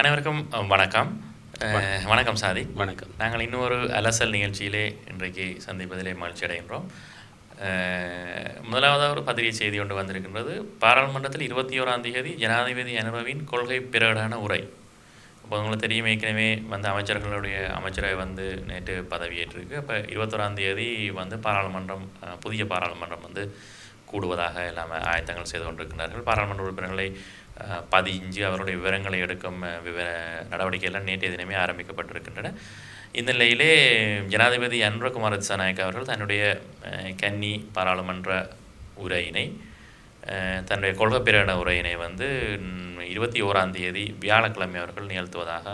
அனைவருக்கும் வணக்கம். வணக்கம். சாதி. வணக்கம். நாங்கள் இன்னொரு அலசல் நிகழ்ச்சியிலே இன்றைக்கு சந்திப்பதிலே மகிழ்ச்சி அடைகின்றோம். முதலாவதாக ஒரு பத்திரிகை செய்தி ஒன்று வந்திருக்கின்றது. பாராளுமன்றத்தில் இருபத்தி ஓராம் தேதி ஜனாதிபதி அனுபவின் கொள்கை பிரகடன உரை. இப்போ உங்களுக்கு தெரியும் ஏற்கனவே வந்து அமைச்சர்களுடைய அமைச்சரை வந்து நேற்று பதவியேற்றிருக்கு. அப்போ இருபத்தோராம் தேதி வந்து பாராளுமன்றம் புதிய பாராளுமன்றம் வந்து கூடுவதாக எல்லாமே ஆயத்தங்கள் செய்து கொண்டிருக்கிறார்கள் பாராளுமன்ற உறுப்பினர்களை பதிஞ்சு அவருடைய விவரங்களை எடுக்கும் விவர நடவடிக்கையெல்லாம் நேற்றைய தினமே ஆரம்பிக்கப்பட்டிருக்கின்றன இந்த நிலையிலே ஜனாதிபதி அனுரகுமார திசாநாயக் அவர்கள் தன்னுடைய கன்னி பாராளுமன்ற உரையினை தன்னுடைய கொள்கை பிரகடன உரையினை வந்து இருபத்தி ஓராம் தேதி வியாழக்கிழமை அவர்கள் நிகழ்த்துவதாக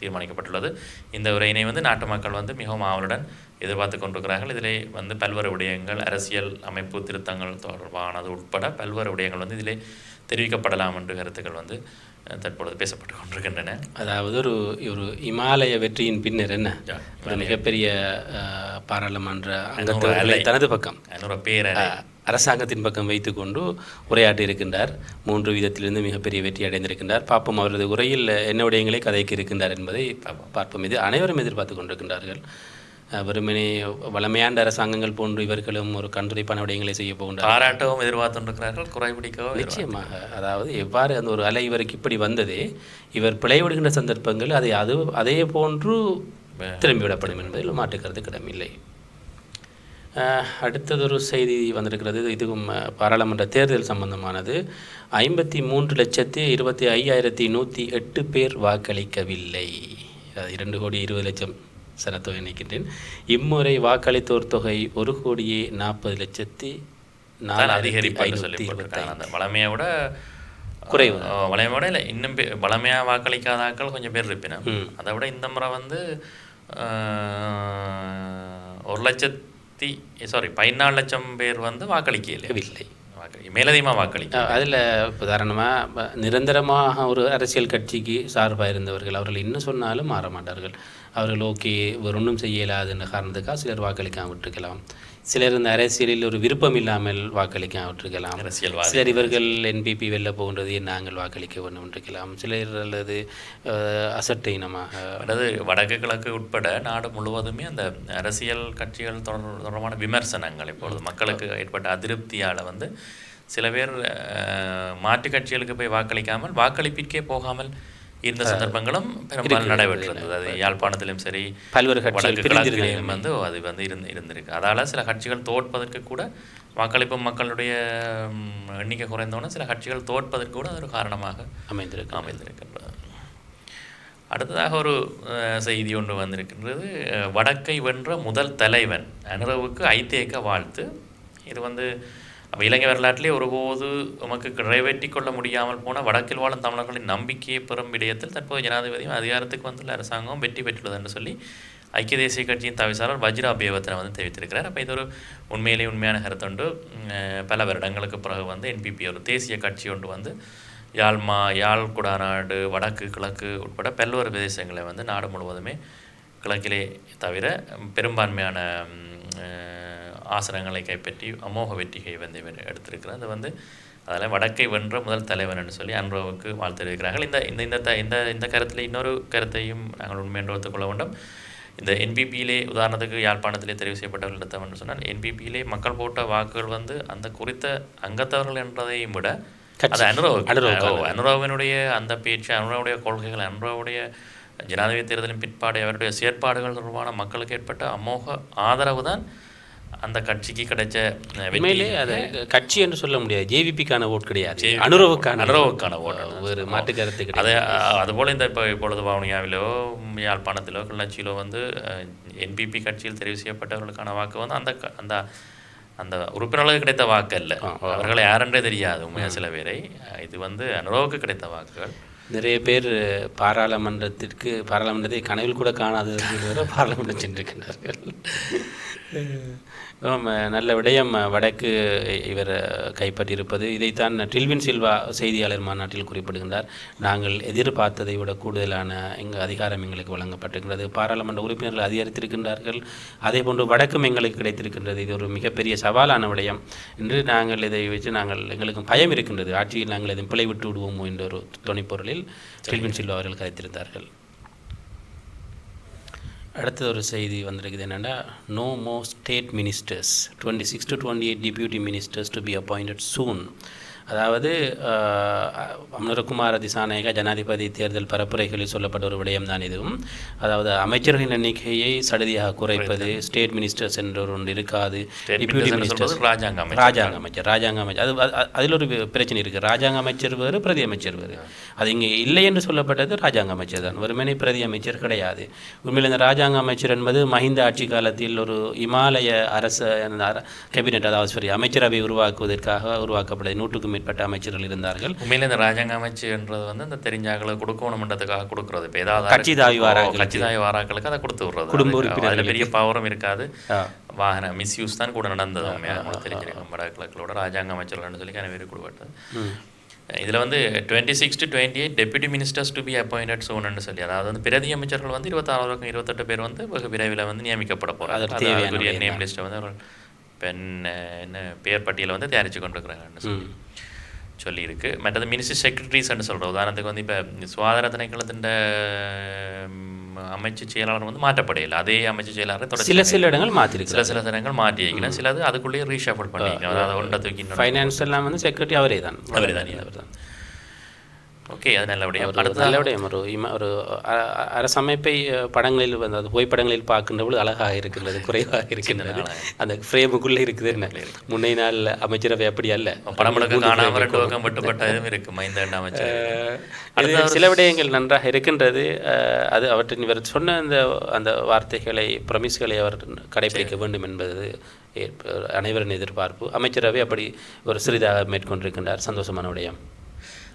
தீர்மானிக்கப்பட்டுள்ளது இந்த உரையினை வந்து நாட்டு மக்கள் வந்து மிகவும் ஆவலுடன் எதிர்பார்த்து கொண்டிருக்கிறார்கள் இதிலே வந்து பல்வேறு விடயங்கள் அரசியல் அமைப்பு திருத்தங்கள் தொடர்பானது உட்பட பல்வேறு விடயங்கள் வந்து இதிலே தெரிவிக்கப்படலாம் என்று கருத்துக்கள் வந்து தற்பொழுது பேசப்பட்டு கொண்டிருக்கின்றன. அதாவது ஒரு ஒரு இமாலய வெற்றியின் பின்னர் என்ன? ஒரு மிகப்பெரிய பாராளுமன்ற. அங்கத்தவர்களை தனது பக்கம் அஹ், அரசாங்கத்தின் பக்கம் வைத்துக்கொண்டு உரையாற்றி இருக்கின்றார் மூன்று விதத்திலிருந்து மிகப்பெரிய வெற்றி அடைந்திருக்கின்றார். பாப்போம் அவரது உரையில் என்ன விடயங்களை கதைக்க இருக்கின்றார் என்பதை பார்ப்போம். இது அனைவரும் எதிர்பார்த்து கொண்டிருக்கின்றார்கள். வெறுமனே வளமையாண்ட அரசாங்கங்கள் போன்று இவர்களும் ஒரு கண்துடைப்பான விடயங்களை செய்ய போகின்றார் பாராட்டவும் எதிர்பார்த்துருக்கிறார்கள் குறைபிடிக்கவும் நிச்சயமாக. அதாவது எவ்வாறு அந்த ஒரு அலை இவருக்கு இப்படி வந்ததே இவர் பிழைவிடுகின்ற சந்தர்ப்பங்கள் அதை அது அதே போன்று திரும்பிவிடப்படும் என்பதில் மாற்றுக்கிறது கிடமில்லை அடுத்ததொரு செய்தி வந்திருக்கிறது. இதுவும் பாராளுமன்ற தேர்தல் சம்பந்தமானது. ஐம்பத்தி மூன்று லட்சத்தி இருபத்தி ஐயாயிரத்தி நூற்றி எட்டு பேர் வாக்களிக்கவில்லை. இரண்டு கோடி இருபது லட்சம் சனத்தொகை நினைக்கின்றேன். இம்முறை வாக்களித்தோர் தொகை ஒரு கோடியே நாற்பது லட்சத்தி தான் நாலாயிரத்தி அதிகரிப்புன்னு சொல்லி அந்த வளமையை விட குறைவு. அஹ், வளமையை விட இல்லை இன்னும் பே வளமையாக வாக்களிக்காத ஆட்கள் கொஞ்சம் பேர் இருப்பின. அதை விட இந்த முறை வந்து ஒரு லட்சத்தி சாரி பதினாலு லட்சம் பேர் வந்து வாக்களிக்கல இல்லை. வாக்களி மேலதிகமாக வாக்களிக்க அதில் உதாரணமாக நிரந்தரமாக ஒரு அரசியல் கட்சிக்கு சார்பாக இருந்தவர்கள் அவர்கள் என்ன சொன்னாலும் மாற மாட்டார்கள். அவர்கள் ஓகே ஒரு ஒன்றும் செய்ய இயலாதுன்ற காரணத்துக்காக சிலர் வாக்களிக்காம விட்டுருக்கலாம். சிலர் இந்த அரசியலில் ஒரு விருப்பம் இல்லாமல் வாக்களிக்காம விட்டுருக்கலாம். அரசியல்வாதி. சிலர் இவர்கள் என்பிபி வெளில போகின்றது நாங்கள் வாக்களிக்க வேண்டும் இருக்கலாம். சிலர் அல்லது அசட்டை இனமாக. அதாவது வடக்கு கிழக்கு உட்பட நாடு முழுவதுமே அந்த அரசியல் கட்சிகள் தொடர் தொடர்பான விமர்சனங்கள் இப்பொழுது மக்களுக்கு ஏற்பட்ட அதிருப்தியால் வந்து சில பேர் மாற்று கட்சிகளுக்கு போய் வாக்களிக்காமல் வாக்களிப்பிற்கே போகாமல் இருந்த சந்தர்ப்பங்களும் பெரும்பாலும் நடைபெற்றிருந்தது. அது யாழ்ப்பாணத்திலும் சரி பல்வேறு வந்து அது வந்து இருந்து இருந்திருக்கு. அதால சில கட்சிகள் தோற்பதற்கு கூட வாக்களிப்பு மக்களுடைய எண்ணிக்கை குறைந்தோன்னே சில கட்சிகள் தோற்பதற்கு கூட அது ஒரு காரணமாக அமைந்திருக்கு அமைந்திருக்கின்றது அடுத்ததாக ஒரு செய்தி ஒன்று வந்திருக்கின்றது. வடக்கை வென்ற முதல் தலைவன் அனுரவுக்கு ஐதேக வாழ்த்து. இது வந்து அப்ப இலங்கை வரலாற்றிலே ஒருபோது உமக்கு நிறைவேற்றி கொள்ள முடியாமல் போன வடக்கில் வாழும் தமிழர்களின் நம்பிக்கையை பெறும் விடயத்தில் தற்போது ஜனாதிபதியும் அதிகாரத்துக்கு வந்துள்ள அரசாங்கம் வெற்றி பெற்றுள்ளது என்று சொல்லி ஐக்கிய தேசிய கட்சியின் தவிசாளர் வஜ்ரா அபேவத்தனை வந்து தெரிவித்திருக்கிறார். அப்போ இது ஒரு உண்மையிலேயே உண்மையான கருத்துண்டு பல வருடங்களுக்கு பிறகு வந்து என்பிபி ஒரு தேசிய கட்சி ஒன்று வந்து யாழ்மா யாழ் குடாநாடு வடக்கு கிழக்கு உட்பட பல்வேறு பிரதேசங்களை வந்து நாடு முழுவதுமே கிழக்கிலே தவிர பெரும்பான்மையான ஆசனங்களை கைப்பற்றி அமோக வெற்றிகை வந்து இவர் எடுத்திருக்கிறார் அது வந்து அதில் வடக்கை வென்ற முதல் தலைவன் என்று சொல்லி அன்ரோவுக்கு வாழ்த்து தெரிவிக்கிறார்கள் இந்த இந்த இந்த இந்த இந்த கருத்தில் இன்னொரு கருத்தையும் நாங்கள் உண்மை என்று ஒத்துக்கொள்ள வேண்டும் இந்த என்பிபியிலே உதாரணத்துக்கு யாழ்ப்பாணத்திலே தெரிவு செய்யப்பட்டவர்கள் எடுத்தவன் சொன்னால் என்பிபியிலே மக்கள் போட்ட வாக்குகள் வந்து அந்த குறித்த அங்கத்தவர்கள் என்றதையும் விட அது அனுரவ். அனுராவினுடைய அந்த பேச்சு அனுராவுடைய கொள்கைகள் அனுராவுடைய ஜனாதிபதி தேர்தலின் பிற்பாடு அவருடைய செயற்பாடுகள் தொடர்பான மக்களுக்கு ஏற்பட்ட அமோக ஆதரவு தான் அந்த கட்சிக்கு கிடைச்ச உண்மையிலே அது கட்சி என்று சொல்ல முடியாது. ஜேவிபிக்கான ஓட் கிடையாது. அனுரவுக்கான அனுரவுக்கான தான். ஒரு மாற்று கருத்து அது அதுபோல் இந்த இப்போ இப்பொழுது வவுனியாவிலோ யாழ்ப்பாணத்திலோ கிளர்ச்சியிலோ வந்து என்பிபி கட்சியில் தெரிவு செய்யப்பட்டவர்களுக்கான வாக்கு வந்து அந்த அந்த அந்த உறுப்பினர்களுக்கு கிடைத்த வாக்கு அல்ல அவர்களை யாரென்றே தெரியாது உண்மையாக சில பேரை. இது வந்து அனுரவுக்கு கிடைத்த வாக்குகள். நிறைய பேர் பாராளுமன்றத்திற்கு பாராளுமன்றத்தை கனவில் கூட காணாதவர்கள் வேற பாராளுமன்றம் சென்றிருக்கின்றார்கள். நல்ல விடயம் வடக்கு இவர் கைப்பற்றியிருப்பது. இதைத்தான் டில்வின் சில்வா செய்தியாளர் மாநாட்டில் குறிப்பிடுகின்றார். நாங்கள் எதிர்பார்த்ததை விட கூடுதலான எங்கள் அதிகாரம் எங்களுக்கு வழங்கப்பட்டிருக்கிறது. பாராளுமன்ற உறுப்பினர்கள் அதிகரித்திருக்கின்றார்கள். அதே போன்று வடக்கும் எங்களுக்கு கிடைத்திருக்கின்றது. இது ஒரு மிகப்பெரிய சவாலான விடயம். என்று நாங்கள் இதை வச்சு நாங்கள் எங்களுக்கு பயம் இருக்கின்றது. ஆட்சியில் நாங்கள் இதை பிழை விட்டு விடுவோமோ என்ற ஒரு துணைப்பொருளில் டில்வின் சில்வா அவர்கள் கதைத்திருந்தார்கள். அடுத்தது ஒரு செய்தி வந்திருக்குது என்னென்னா no more state ministers twenty six to twenty eight deputy ministers to be appointed soon அதாவது அமரகுமார திசாநாயக ஜனாதிபதி தேர்தல் பரப்புரைகளில் சொல்லப்பட்ட ஒரு விடயம் தான் இதுவும். அதாவது அமைச்சர்களின் எண்ணிக்கையை சடுதியாக குறைப்பது ஸ்டேட் மினிஸ்டர்ஸ் என்ற ஒன்று இருக்காது டிப்யூட்டி மினிஸ்டர்ஸ். ராஜாங்க அமைச்சர். ராஜாங்க அமைச்சர் ராஜாங்க அமைச்சர். அது அது- அது- அதில் ஒரு பிரச்சனை இருக்குது ராஜாங்க அமைச்சர் வேறு பிரதி அமைச்சர் வேறு. அது இங்கே இல்லை என்று சொல்லப்பட்டது ராஜாங்க அமைச்சர் தான். வெறுமனே பிரதி அமைச்சர் கிடையாது. உண்மையில் இந்த ராஜாங்க அமைச்சர் என்பது மஹிந்த ஆட்சி காலத்தில் ஒரு இமாலய அரச கேபினெட் அதாவது சரி அமைச்சரவை உருவாக்குவதற்காக உருவாக்கப்பட்டது. நூற்றுக்கும் மேற்பட்ட அமைச்சர்கள் இருந்தார்கள். உண்மையில இந்த ராஜாங்க அமைச்சுன்றது வந்து இந்த தெரிஞ்சாக்களை கொடுக்கணுமன்றதுக்காக கொடுக்குறது. இப்போ ஏதாவது கட்சி வாராக்களுக்கு. கட்சி தாவி வாராக்களுக்கு அதை கொடுத்து விடுறது. குடும்ப. அதுல பெரிய பவரும் இருக்காது. வாகன மிஸ்யூஸ் தான் கூட நடந்தது உண்மையாக தெரிஞ்சிருக்கும் வடகிழக்களோட ராஜாங்க அமைச்சர்கள்னு சொல்லி கனவேறு கொடுப்பட்டது இதில் வந்து twenty six to twenty eight deputy ministers to be appointed சோன்னு சொல்லி அதாவது வந்து பிரதி அமைச்சர்கள் வந்து இருபத்தாறு வரைக்கும் இருபத்தெட்டு பேர் வந்து வெகு விரைவில் வந்து நியமிக்கப்பட விடயம் நேம் லிஸ்ட்டை வந்து அவர்கள் பெண் என்ன பேர் பட்டியலை வந்து தயாரித்து கொண்டிருக்கிறாங்கன்னு சொல்லி சொல்லியிருக்கு. மற்றது மினிஸ்டர் செக்ரட்டரிஸ்ன்னு சொல்கிறோம் உதாரணத்துக்கு வந்து இப்போ சுகாதார திணைக்களத்தின் அமைச்சு செயலாளர் வந்து மாற்றப்படையில. அதே அமைச்சு செயலாளர் தொடர்ச்சி சில சில இடங்கள் மாற்றிருக்கு சில சில தினங்கள் மாற்றி வைக்கலாம் சிலது அதுக்குள்ளேயே ரீஷஃபிள் பண்ணிக்கலாம் அதாவது ஒன்றை தூக்கி ஃபைனான்ஸ் எல்லாம் வந்து செக்ரட்டரி அவரே தான் அவரே தான். அவர் தான் ஓகே அது நல்லபடியாக ஒரு நல்ல விடயம். ஒரு இம ஒரு அரசமைப்பை படங்களில் வந்து அது புகைப்படங்களில் பார்க்கின்ற பொழுது அழகாக இருக்கின்றது குறைவாக இருக்கின்றது. அந்த ஃப்ரேமுக்குள்ளே இருக்குது என்ன? முன்னை நாள் அமைச்சரவை அப்படி அல்ல. படம் இதுவும் இருக்கு மைந்த அமைச்சர் சில விடயங்கள் நன்றாக இருக்கின்றது. அது அவற்றின் இவர் சொன்ன அந்த அந்த வார்த்தைகளை பிரமிஸ்களை அவர் கடைபிடிக்க வேண்டும் என்பது அனைவரின் எதிர்பார்ப்பு. அமைச்சரவை அப்படி ஒரு சிறிதாக மேற்கொண்டிருக்கின்றார். சந்தோஷமான விடயம்.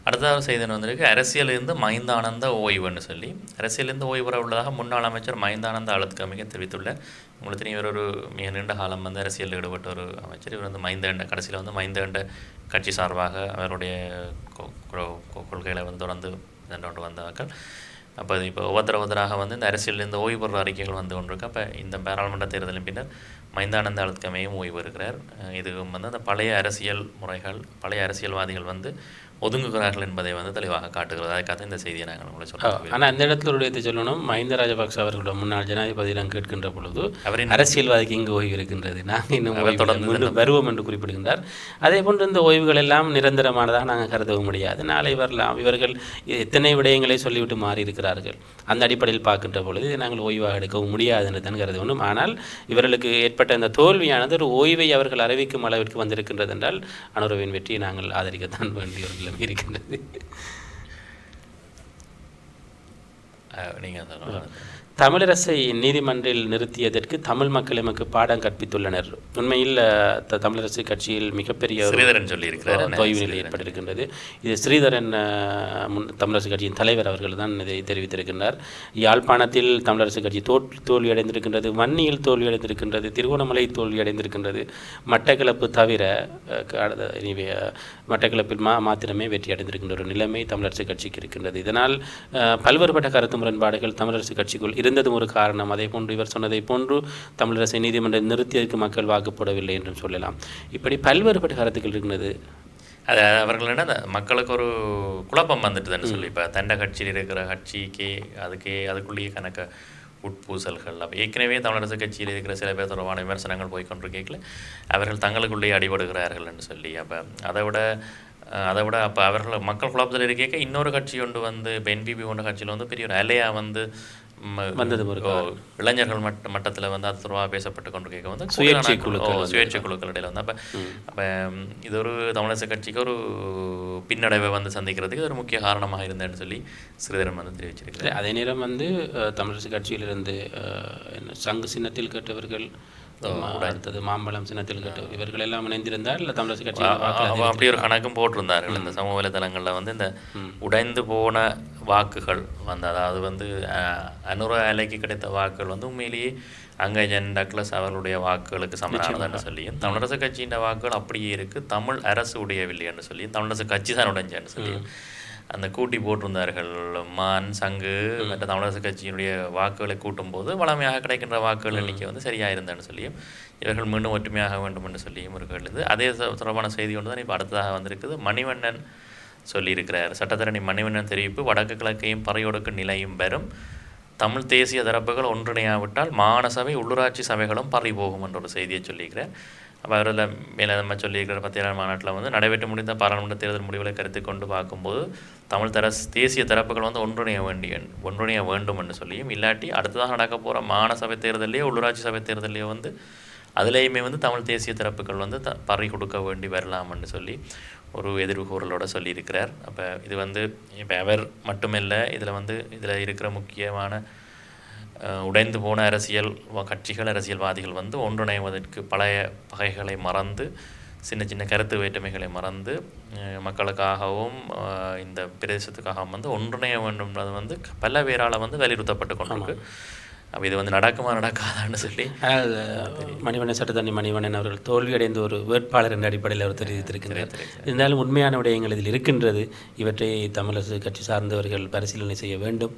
அடுத்ததாக செய்தின்னு வந்திருக்கு? அரசியலிருந்து மைந்தானந்த ஓய்வுன்னு சொல்லி. அரசியலிருந்து ஓய்வு பெற உள்ளதாக முன்னாள் அமைச்சர் மைந்தானந்த அழுத்கமிக தெரிவித்துள்ளார். உங்களுக்கு தெரியும் இவர் ஒரு மிக நீண்ட காலம் வந்து அரசியலில் ஈடுபட்ட ஒரு அமைச்சர். இவர் வந்து மைந்தேண்ட கடைசியில் வந்து மைந்தேண்ட கட்சி சார்பாக அவருடைய கொ- கொள்கைகளை வந்து தொடர்ந்து கொண்டு வந்தார்கள். அப்போ அது இப்போ ஒவ்வொருத்தர ஒவ்வொருத்தராக வந்து இந்த அரசியலிருந்து ஓய்வு பெறுற அறிக்கைகள் வந்து கொண்டிருக்கு. அப்போ இந்த பாராளுமன்ற தேர்தலின் பின்னர் மைந்தானந்த அழுத்கமையும் ஓய்வு இருக்கிறார் இதுவும் வந்து அந்த பழைய அரசியல் முறைகள் பழைய அரசியல்வாதிகள் வந்து ஒதுங்குகிறார்கள் என்பதை வந்து தெளிவாக காட்டுகிறது. அதுக்காக இந்த செய்தியை நாங்கள் உங்களை சொல்கிறோம் ஆனால் அந்த இடத்துல ஒரு இடத்தை சொல்லணும். மஹிந்த ராஜபக்ச அவர்களோட முன்னாள் ஜனாதிபதியிடம் கேட்கின்ற பொழுது அவரின் அரசியல்வாதிக்கு இங்கு ஓய்வு இருக்கின்றது. நாங்கள் இன்னும் தொடர்ந்து வருவோம் என்று குறிப்பிடுகின்றார். அதே போன்று இந்த ஓய்வுகள் எல்லாம் நிரந்தரமானதாக நாங்கள் கருதவும் முடியாது. நாளை வரலாம். இவர்கள் எத்தனை விடயங்களை சொல்லிவிட்டு மாறி இருக்கிறார்கள் அந்த அடிப்படையில் பார்க்கின்ற பொழுது இதை நாங்கள் ஓய்வாக எடுக்கவும் முடியாது என்று தான் கருத வேண்டும். ஆனால் இவர்களுக்கு ஏற்பட்ட இந்த தோல்வியானது ஒரு ஓய்வை அவர்கள் அறிவிக்கும் அளவிற்கு வந்திருக்கின்றது என்றால் அனுரவின் வெற்றியை நாங்கள் ஆதரிக்கத்தான் வேண்டிய ஒரு நிலைமை இருக்கின்றது நீங்கள் சொல்லுங்கள் தமிழரசை நீதிமன்றில் நிறுத்தியதற்கு தமிழ் மக்கள் எமக்கு பாடம் கற்பித்துள்ளனர். உண்மையில் தமிழரசு கட்சியில் மிகப்பெரிய ஸ்ரீதரன் சொல்லியிருக்கிறார்? தொய்வு நிலை ஏற்பட்டிருக்கின்றது. இது ஸ்ரீதரன் முன் தமிழரசு கட்சியின் தலைவர் அவர்கள் தான் இதை தெரிவித்திருக்கின்றார். யாழ்ப்பாணத்தில் தமிழரசு கட்சி தோ தோல்வியடைந்திருக்கின்றது வன்னியில் தோல்வியடைந்திருக்கின்றது திருகோணமலை தோல்வியடைந்திருக்கின்றது. மட்டக்களப்பு தவிர மட்டக்களப்பில் மா மாத்திரமே வெற்றி அடைந்திருக்கின்ற ஒரு நிலைமை தமிழரசு கட்சிக்கு இருக்கின்றது. இதனால் பல்வேறுபட்ட கருத்து முரண்பாடுகள் தமிழரசு கட்சிக்குள் இருந்ததும் ஒரு காரணம். அதே போன்று இவர் சொன்னதை போன்று தமிழரசை நீதிமன்றம் நிறுத்தியதற்கு மக்கள் வாக்கு போடவில்லை என்றும் சொல்லலாம். இப்படி பல்வேறுபட்ட கருத்துக்கள் இருக்கின்றது. அது அவர்கள் என்ன அந்த மக்களுக்கு ஒரு குழப்பம் வந்துட்டுதுன்னு சொல்லி இப்போ தண்ட கட்சியில் இருக்கிற கட்சிக்கு அதுக்கே அதுக்குள்ளேயே கணக்க உட்பூசல்கள். அப்போ ஏற்கனவே தமிழரசு கட்சியில் இருக்கிற சில பேர் தொடர்பான விமர்சனங்கள் போய் கொண்டிருக்கல அவர்கள் தங்களுக்குள்ளேயே அடிபடுகிறார்கள் என்று சொல்லி அப்போ அதை விட அதை விட அப்போ அவர்கள் மக்கள் குழப்பத்தில் இருக்க இன்னொரு கட்சி ஒன்று வந்து இப்போ என்பிபி போன்ற கட்சியில் வந்து பெரிய ஒரு அலையா வந்து வந்தது ஒரு இளைஞர்கள் மட்ட மட்டத்தில் வந்து அது தொடர்பாக பேசப்பட்டு கொண்டு கேட்க வந்து சுயேட்சை குழுக்கள். சுயேட்சை குழுக்கள் இடையில வந்து. அப்போ அப்போ இது ஒரு தமிழரசு கட்சிக்கு ஒரு பின்னடைவை வந்து சந்திக்கிறதுக்கு ஒரு முக்கிய காரணமாக இருந்தேன்னு சொல்லி ஸ்ரீதரன் வந்து தெரிவிச்சிருக்கிறார். அதே நேரம் வந்து தமிழரசு கட்சியிலிருந்து சங்கு சின்னத்தில் கேட்டவர்கள் அடுத்தது மாம்பழம் சின்னத்தில் கட்டு இவர்கள் எல்லாம் இணைந்திருந்தால் இல்லை தமிழரசு கட்சி அப்படி ஒரு கணக்கும் போட்டிருந்தார்கள். இந்த சமூக வலைதளங்களில் வந்து இந்த உடைந்து போன வாக்குகள் வந்து அதாவது வந்து அனுர அலைக்கு கிடைத்த வாக்குகள் வந்து உண்மையிலேயே அங்கஜன் டக்ளஸ் அவர்களுடைய வாக்குகளுக்கு சமனானதுன்னு சொல்லியும் தமிழரசு கட்சியின் வாக்குகள் அப்படியே இருக்கு தமிழ் அரசு உடையவில்லை என்று சொல்லி தமிழரசு கட்சி தான் உடைஞ்சேன்னு சொல்லி அந்த கூட்டி போட்டிருந்தார்கள். மான் சங்கு மற்ற தமிழரசு கட்சியினுடைய வாக்குகளை கூட்டும்போது வளமையாக கிடைக்கின்ற வாக்குகள் எண்ணிக்கை வந்து சரியாக இருந்தேன்னு சொல்லியும் இவர்கள் மீண்டும் ஒற்றுமையாக வேண்டும் என்று சொல்லியும் கேள்வி அதே தொடர்பான செய்தி ஒன்று தான் இப்போ அடுத்ததாக வந்திருக்குது. மணிவண்ணன் சொல்லியிருக்கிறார். சட்டத்தரணி மணிவண்ணன் தெரிவிப்பு வடக்கு கிழக்கையும் பறையொடுக்கு நிலையும் பெறும். தமிழ் தேசிய தரப்புகள் ஒன்றிணையாவிட்டால் மாநசபை உள்ளூராட்சி சபைகளும் பறி போகும் என்ற ஒரு செய்தியை சொல்லியிருக்கிறார். அப்போ அவரில் மேலே நம்ம சொல்லியிருக்கிற பத்திரிகை மாநாட்டில் வந்து நடைபெற்று முடிந்த பாராளுமன்ற தேர்தல் முடிவுகளை கருத்து கொண்டு பார்க்கும்போது தமிழ் தர தேசிய தரப்புகள் வந்து ஒன்றிணைய வேண்டிய ஒன்றிணைய வேண்டும் என்று சொல்லியும் இல்லாட்டி அடுத்ததாக நடக்க போகிற மாநசபை தேர்தலையோ உள்ளூராட்சி சபை தேர்தலையோ வந்து அதுலேயுமே வந்து தமிழ் தேசிய தரப்புகள் வந்து த பறி கொடுக்க வேண்டி வரலாம்னு சொல்லி ஒரு எதிர்கூறலோட சொல்லியிருக்கிறார். அப்போ இது வந்து இப்போ அவர் மட்டுமில்லை இதில் வந்து இதில் இருக்கிற முக்கியமான உடைந்து போன அரசியல் கட்சிகள் அரசியல்வாதிகள் வந்து ஒன்றிணைவதற்கு பழைய பகைகளை மறந்து சின்ன சின்ன கருத்து வேற்றுமைகளை மறந்து மக்களுக்காகவும் இந்த பிரதேசத்துக்காகவும் வந்து ஒன்றிணைய வேண்டும்ன்றது வந்து பல பேரால் வந்து வலியுறுத்தப்பட்டு கொண்டிருக்கு. அப்போ இது வந்து நடக்குமா நடக்காதான்னு சொல்லி மணிவண்ணன் சட்டத்தண்ணி மணிவண்ணன் அவர்கள் தோல்வியடைந்த ஒரு வேட்பாளர் என்ற அடிப்படையில் அவர் தெரிவித்திருக்கிறார். இருந்தாலும் உண்மையான விடயங்கள் இதில் இருக்கின்றது. இவற்றை தமிழரசு கட்சி சார்ந்தவர்கள் பரிசீலனை செய்ய வேண்டும்.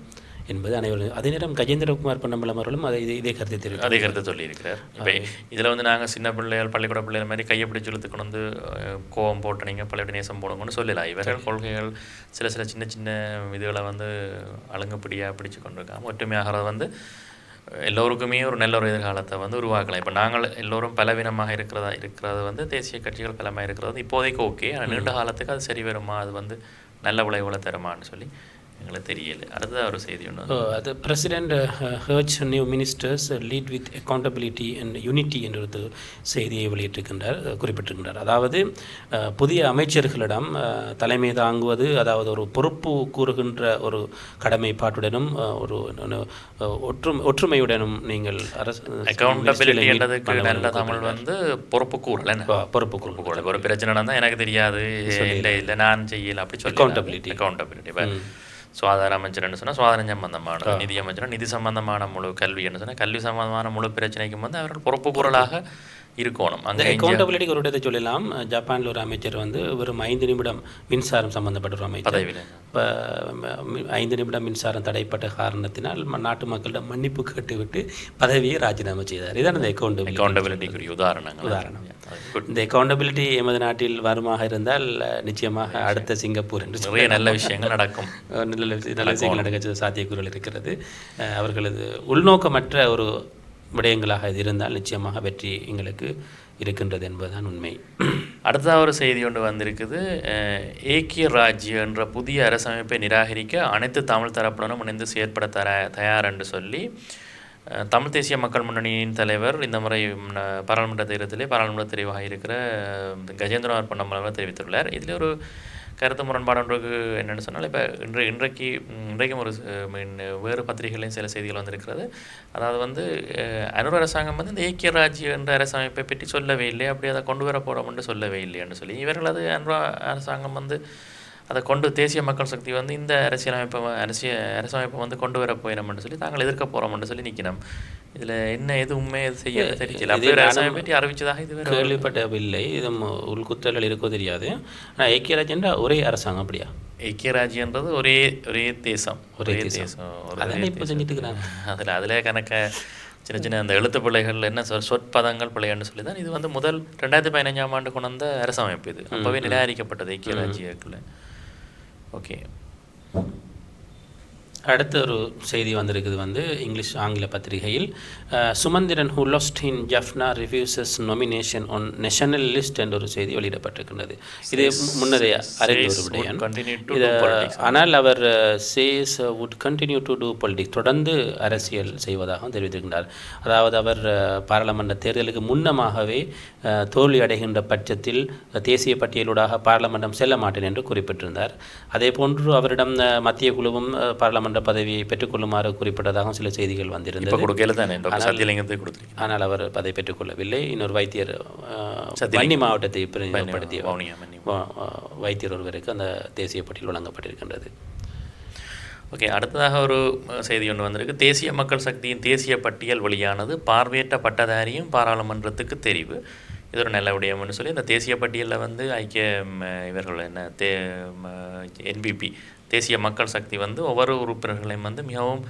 என்பது அனைவரும் அதே நேரம் கஜேந்திரகுமார் பொன்னம்பலம் அவர்களும் அதை இதே கருத்தை தெரிவித்தார் அதே கருத்தை சொல்லியிருக்கிறார். இப்போ இதில் வந்து நாங்கள் சின்ன பிள்ளைகள் பள்ளிக்கூட பிள்ளைகள் மாதிரி கையை பிடிச்சு இழுத்து கொண்டு வந்து கோவம் போட்டு நீங்கள் பள்ளியோட நேசம் போடுங்கன்னு சொல்லலாம் இவர்கள் கொள்கைகள் சில சில சின்ன சின்ன இதுகளை வந்து அழுங்குப்பிடியாக பிடிச்சு கொண்டிருக்காம ஒற்றுமையாகிறது வந்து எல்லோருக்குமே ஒரு நல்ல ஒரு எதிர்காலத்தை வந்து உருவாக்கலாம். இப்போ நாங்கள் எல்லோரும் பலவீனமாக இருக்கிறதா இருக்கிறது வந்து தேசிய கட்சிகள் பலமாக இருக்கிறது வந்து இப்போதைக்கு ஓகே ஆனால் நீண்ட காலத்துக்கு அது சரி வருமா? அது வந்து நல்ல விளைவுகளை தருமான்னு சொல்லி எங்களுக்கு தெரியல. அடுத்ததாக ஒரு செய்தி ஒன்று அது president urges new ministers lead with accountability and unity என்ற ஒரு செய்தியை வெளியிட்டிருக்கின்றார் குறிப்பிட்டிருக்கின்றார். அதாவது புதிய அமைச்சர்களிடம் தலைமை தாங்குவது அதாவது ஒரு பொறுப்பு கூறுகின்ற ஒரு கடமைப்பாட்டுடனும் ஒரு ஒற்றுமை ஒற்றுமையுடனும் நீங்கள் அரசு அக்கௌண்டபிலிட்டி என்றதுக்கு நல்ல தமிழ் வந்து பொறுப்பு கூறல் பொறுப்பு கூறு பொறுப்பு கூறல். ஒரு பிரச்சனை நடந்தால் எனக்கு தெரியாது. இல்லை இல்லை நான் செய்யல. அப்படி சொல்லி. அக்கௌண்டபிலிட்டி இப்போ சுகாதார அமைச்சர்னு சொன்னால் சுகாதாரம் சம்பந்தமான நிதி அமைச்சர் நிதி சம்பந்தமான முழு கல்வின்னு சொன்னால் கல்வி சம்பந்தமான முழு பிரச்சனைக்கும் வந்து அவர்கள் பொறுப்பு கூறலாக இருக்கணும். அங்கே அக்கௌண்டபிலிட்டிக்கு ஒரு இடத்தை சொல்லலாம் ஜப்பானில் ஒரு அமைச்சர் வந்து வெறும் ஐந்து நிமிடம் மின்சாரம் சம்பந்தப்பட்ட ஒரு அமைச்சர். இப்போ ஐந்து நிமிடம் மின்சாரம் தடைப்பட்ட காரணத்தினால் நாட்டு மக்களிடம் மன்னிப்பு கேட்டுவிட்டு பதவியை ராஜினாமா செய்தார். இதான் இந்த அக்கௌண்டபிலிட்டி அக்கௌண்டபிலிட்டிக்குரிய உதாரணம். good. இந்த அக்கௌண்டபிலிட்டி எமது நாட்டில் வருமாக இருந்தால் நிச்சயமாக அடுத்த சிங்கப்பூர் என்று நிறைய நல்ல விஷயங்கள் நடக்கும். நல்ல நல்ல விஷயங்கள் நடக்க சாத்தியக்கூறுகள் இருக்கிறது. அவர்களது உள்நோக்கமற்ற ஒரு விடயங்களாக இது இருந்தால் நிச்சயமாக வெற்றி எங்களுக்கு இருக்கின்றது என்பதுதான் உண்மை. அடுத்ததாக ஒரு செய்தி ஒன்று வந்திருக்குது. ஏக்கிய ராஜ்ய என்ற புதிய அரசமைப்பை நிராகரிக்க அனைத்து தமிழ் தரப்புடனும் இணைந்து செயற்பட தர தயார் என்று சொல்லி தமிழ் தேசிய மக்கள் முன்னணியின் தலைவர் இந்த முறை பாராளுமன்ற தேர்தலிலே பாராளுமன்ற தெரிவாக இருக்கிற கஜேந்திரநாத் பொன்னம்பலம் தெரிவித்துள்ளார். இதில் ஒரு கருத்து முரண்பாடுன்றது என்னென்னு சொன்னால் இப்போ இன்று இன்றைக்கு இன்றைக்கும் ஒரு மீன் வேறு பத்திரிகைகளையும் சில செய்திகள் வந்திருக்கிறது. அதாவது வந்து அனுர் அரசாங்கம் வந்து இந்த ஏக்கிய ராஜ்ய என்ற அரசமைப்பை பற்றி சொல்லவே இல்லை. அப்படி அதை கொண்டு வர போகிறோம்னு சொல்லவே இல்லைன்னு சொல்லி இவர்கள் அது அனுர் அரசாங்கம் வந்து அதை கொண்டு தேசிய மக்கள் சக்தி வந்து இந்த அரசியலமைப்பை அரசியல் அரசமைப்பை வந்து கொண்டு வர போயினோம்னு சொல்லி தாங்கள் எதிர்க்க போகிறோம்னு சொல்லி நிற்கணும் இதில் என்ன எது உண்மை எது செய்ய தெரியல அப்படி ஒரு அரசமைப்பை பற்றி அறிவிச்சதாக இது வேறு கேள்விப்படவில்லை இது உள்குத்தல்கள் இருக்கோ தெரியாது. ஆனால் ஐக்கியராஜ் என்ற ஒரே அரசாங்கம் அப்படியா? ஐக்கிய ராஜ்யன்றது ஒரே ஒரே தேசம். ஒரே தேசம். அதில் அதில் கணக்க சின்ன சின்ன அந்த எழுத்து பிள்ளைகள் என்ன சொல் சொற்பதங்கள் பிள்ளைன்னு சொல்லி தான் இது வந்து முதல் ரெண்டாயிரத்தி பதினஞ்சாம் ஆண்டு கொண்டு வந்த அரசமைப்பு இது. அப்போவே நிராகரிக்கப்பட்டது ஐக்கிய ராஜ்யக்குள்ள ஓகே அடுத்த ஒரு செய்தி வந்திருக்குது வந்து இங்கிலீஷ் ஆங்கில பத்திரிகையில். Sumanthiran who lost in Jaffna refuses nomination on national list என்ற ஒரு செய்தி வெளியிடப்பட்டிருக்கின்றது. இது முன்னரே அறிந்த ஒரு விடயம் இது. ஆனால் அவர் says would continue to do politics. தொடர்ந்து அரசியல் செய்வதாகவும் தெரிவித்திருக்கின்றார். அதாவது அவர் பாராளுமன்ற தேர்தலுக்கு முன்னமாகவே தோல்வி அடைகின்ற பட்சத்தில் தேசிய பட்டியலூடாக பாராளுமன்றம் செல்ல மாட்டேன் என்று குறிப்பிட்டிருந்தார். அதே போன்று அவரிடம் மத்திய குழுவும் பாராளுமன்ற பாராளுமன்ற பதவியை பெற்றுக்கொள்ளுமாறு குறிப்பிட்டதாகவும் சில செய்திகள் வந்திருந்தது. கொடுக்கல தானே? கொடுத்துருக்கீங்க. ஆனால் அவர் பதவி பெற்றுக்கொள்ளவில்லை. இன்னொரு வைத்தியர் வன்னி மாவட்டத்தை பிரதிநிதிப்படுத்திய வைத்தியர் ஒருவருக்கு அந்த தேசிய பட்டியல் வழங்கப்பட்டிருக்கின்றது. ஓகே அடுத்ததாக ஒரு செய்தி ஒன்று வந்திருக்கு. தேசிய மக்கள் சக்தியின் தேசிய பட்டியல் வெளியானது பார்வையற்ற பட்டதாரியும் பாராளுமன்றத்துக்கு தெரிவு. இது ஒரு நல்ல விடயம்னு சொல்லி இந்த தேசிய பட்டியலில் வந்து ஐக்கிய இவர்கள் என்ன தே என்பிபி தேசிய மக்கள் சக்தி வந்து ஒவ்வொரு உறுப்பினர்களையும் வந்து மிகவும்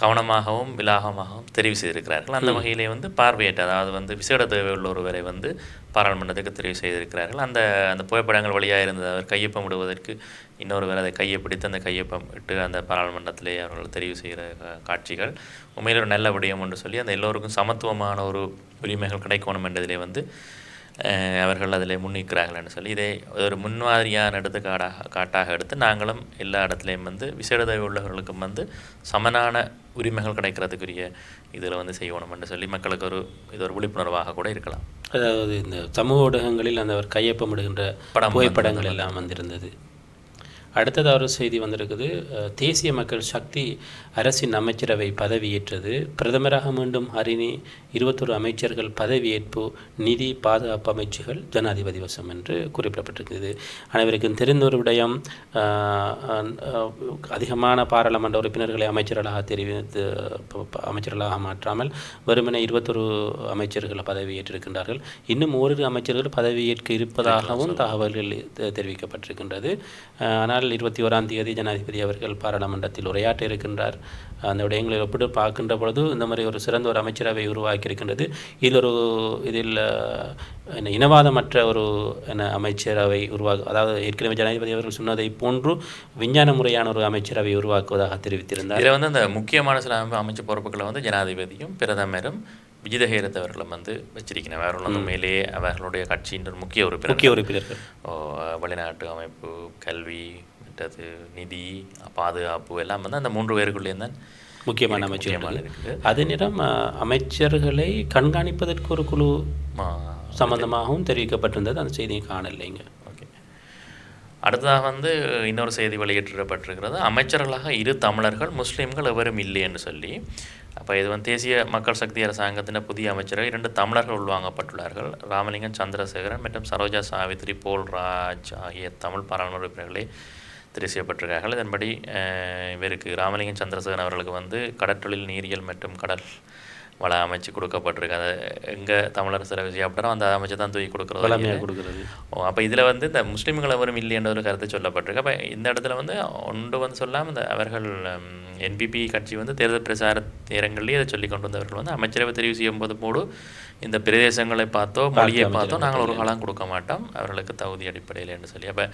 கவனமாகவும் விலாகமாகவும் தெரிவு செய்திருக்கிறார்கள். அந்த வகையிலே வந்து பார்வையற்ற அதாவது வந்து விசேட தேவை உள்ள ஒருவரை வந்து பாராளுமன்றத்துக்கு தெரிவு செய்திருக்கிறார்கள். அந்த அந்த புகைப்படங்கள் வழியாக இருந்தது அவர் கையொப்பம் விடுவதற்கு இன்னொருவர் அதை கையை பிடித்து அந்த கையொப்பம் இட்டு அந்த பாராளுமன்றத்திலே அவர்கள் தெரிவு செய்கிற காட்சிகள். உண்மையில் ஒரு நல்ல விடயம் என்று சொல்லி அந்த எல்லோருக்கும் சமத்துவமான ஒரு உரிமைகள் கிடைக்கணும் என்றதிலே வந்து அவர்கள் அதில் முன்னிற்கிறார்கள் என்று சொல்லி இதை ஒரு முன்மாதிரியான எடுத்துக்காட்டாக காட்டாக எடுத்து நாங்களும் எல்லா இடத்துலையும் வந்து விசேட தேவை உள்ளவர்களுக்கும் வந்து சமனான உரிமைகள் கிடைக்கிறதுக்குரிய இதில் வந்து செய்யணும் என்று சொல்லி மக்களுக்கு ஒரு இது ஒரு விழிப்புணர்வாக கூட இருக்கலாம். அதாவது இந்த சமூக ஊடகங்களில் அந்த அவர் கையொப்பமிடுகின்ற படம் புகைப்படங்கள் எல்லாம் வந்திருந்தது. அடுத்தது ஒரு செய்தி வந்திருக்குது. தேசிய மக்கள் சக்தி அரசின் அமைச்சரவை பதவியேற்றது பிரதமராக மீண்டும் ஹரிணி இருபத்தொரு அமைச்சர்கள் பதவியேற்பு நிதி பாதுகாப்பு அமைச்சுகள் ஜனாதிபதி வசம் என்று குறிப்பிடப்பட்டிருக்கிறது அனைவருக்கும் தெரிந்த ஒரு விடயம் அதிகமான பாராளுமன்ற உறுப்பினர்களை அமைச்சர்களாக தெரிவித்து அமைச்சர்களாக மாற்றாமல் வெறுமனே இருபத்தொரு அமைச்சர்கள் பதவியேற்றிருக்கின்றார்கள் இன்னும் ஓரிரு அமைச்சர்கள் பதவியேற்க இருப்பதாகவும் தகவல்கள் தெரிவிக்கப்பட்டிருக்கின்றது. அஹ், ஆனால் இருபத்தி ஓராம் தேதி ஜனாதிபதி அவர்கள் பாராளுமன்றத்தில் உரையாற்ற இருக்கின்றார் அந்த விடயங்களை ஒப்பிட்டு பார்க்கின்ற பொழுது இந்த மாதிரி ஒரு சிறந்த ஒரு அமைச்சரவை உருவாக்கி இருக்கின்றது இதில் ஒரு இதில் என்ன இனவாதமற்ற ஒரு என்ன அமைச்சரவை உருவாக்கு அதாவது ஏற்கனவே ஜனாதிபதி அவர்கள் சொன்னதை போன்று விஞ்ஞான முறையான ஒரு அமைச்சரவை உருவாக்குவதாக தெரிவித்திருந்தார். இதில் வந்து அந்த முக்கியமான சில அமை- அமைச்சு பொறுப்புகளை வந்து ஜனாதிபதியும் பிரதமரும் விஜிதஹேரத் அவர்களும் வந்து வச்சிருக்கிறேன் அவர்கள் உண்மையிலேயே அவர்களுடைய கட்சியின் ஒரு முக்கிய உறுப்பினர் முக்கிய உறுப்பினர்கள். வெளிநாட்டு அமைப்பு கல்வி மற்றது நிதி பாதுகாப்பு எல்லாம் வந்து அந்த மூன்று பேருக்குள்ளேயும் தான் முக்கியமான இருக்குது அதே நேரம் அமைச்சர்களை கண்காணிப்பதற்கு ஒரு குழு சம்பந்தமாகவும் தெரிவிக்கப்பட்டிருந்தது. அந்த செய்தியை காணலைங்க ஓகே. அடுத்ததாக வந்து இன்னொரு செய்தி வெளியிட்டிருப்பட்டிருக்கிறது அமைச்சர்களாக இரு தமிழர்கள் முஸ்லீம்கள் எவரும் இல்லை என்று சொல்லி அப்போ இது வந்து தேசிய மக்கள் சக்தி அரசாங்கத்தின் புதிய அமைச்சர்கள் இரண்டு தமிழர்கள் உள்வாங்கப்பட்டுள்ளார்கள். ராமலிங்கம் சந்திரசேகரன் மற்றும் சரோஜா சாவித்ரி போல்ராஜ் ஆகிய தமிழ் பாராளுமன்ற உறுப்பினர்களை தெரிவு செய்யப்பட்டிருக்கார்கள். இதன்படி இவருக்கு ராமலிங்கம் சந்திரசேகரன் அவர்களுக்கு வந்து கடற்றொழில் நீரியல் மற்றும் கடல் வள அமைச்சு கொடுக்கப்பட்டிருக்கு. அதை எங்கே தமிழரசு செய்யப்பட்டாரோ அந்த அமைச்சு தான் தூக்கி கொடுக்குறது. கொடுக்கிறது. ஓ அப்போ இதில் வந்து இந்த முஸ்லீம்கள் எவரும் இல்லை என்ற ஒரு கருத்து சொல்லப்பட்டிருக்கு. அப்போ இந்த இடத்துல வந்து ஒன்று வந்து சொல்லாமல் இந்த அவர்கள் என்பிபி கட்சி வந்து தேர்தல் பிரச்சார நேரங்களிலேயே அதை சொல்லி கொண்டு வந்தவர்கள் வந்து அமைச்சரவை தெரிவு செய்யும் போது போடு இந்த பிரதேசங்களை பார்த்தோ மொழியை பார்த்தோ நாங்கள் ஒரு காலம் கொடுக்க மாட்டோம். அவர்களுக்கு தகுதி அடிப்படையில் என்று சொல்லி. அப்போ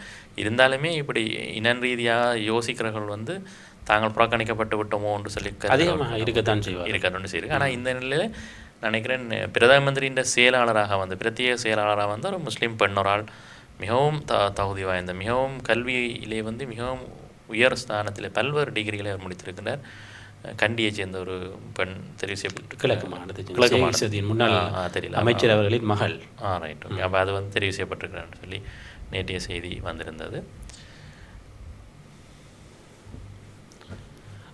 இருந்தாலுமே இப்படி இனன் ரீதியாக யோசிக்கிறவர்கள் வந்து தாங்கள் புறக்கணிக்கப்பட்டு விட்டோமோ என்று சொல்லி அதிகமாக இருக்கத்தான் செய்வார் இருக்கணும்னு செய்யுது ஆனால் இந்த நிலையில் நினைக்கிறேன் பிரதம மந்திரியின் செயலாளராக வந்து பிரத்யேக செயலாளராக வந்து ஒரு முஸ்லீம் பெண்ணொரால் மிகவும் த தகுதி வாய்ந்த மிகவும் கல்வியிலே வந்து மிகவும் உயர் ஸ்தானத்தில் பல்வேறு டிகிரிகளை அவர் முடித்திருக்கிறார். கண்டியைச் சேர்ந்த ஒரு பெண் தெரிவு செய்யப்பட்டு கிழக்கு மாநிலத்தை கிழக்கு. சதியின் முன்னாள் தெரியல. அமைச்சர் அவர்களின் மகள். ஆ ரைட் ஓகே அப்போ அது வந்து தெரிவு செய்யப்பட்டிருக்கிறான்னு சொல்லி நேற்றைய செய்தி வந்திருந்தது.